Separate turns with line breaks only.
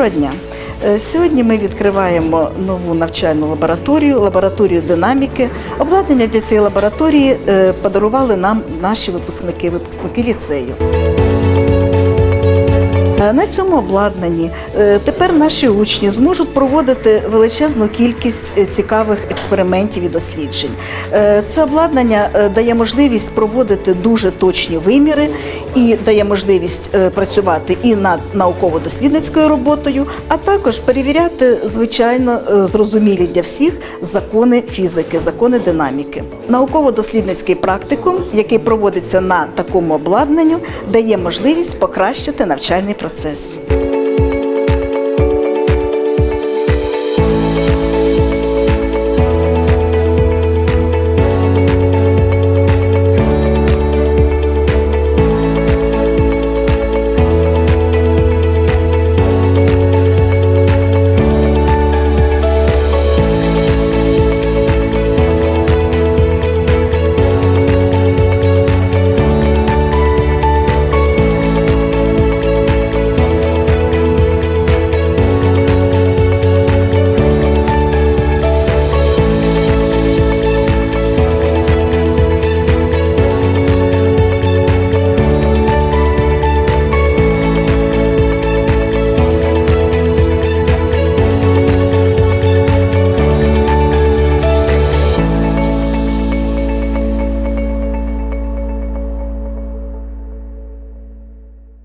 Доброго дня. Е, Сьогодні ми відкриваємо нову навчальну лабораторію, лабораторію динаміки. Обладнання для цієї лабораторії е, подарували нам наші випускники, випускники ліцею. Е, На цьому обладнанні е, тепер наші учні зможуть проводити величезну кількість е, цікавих експериментів і досліджень. Це обладнання дає можливість проводити дуже точні виміри і дає можливість працювати і над науково-дослідницькою роботою, а також перевіряти звичайно зрозумілі для всіх закони фізики, закони динаміки. Науково-дослідницький практикум, який проводиться на такому обладнанню, дає можливість покращити навчальний процес. процесс.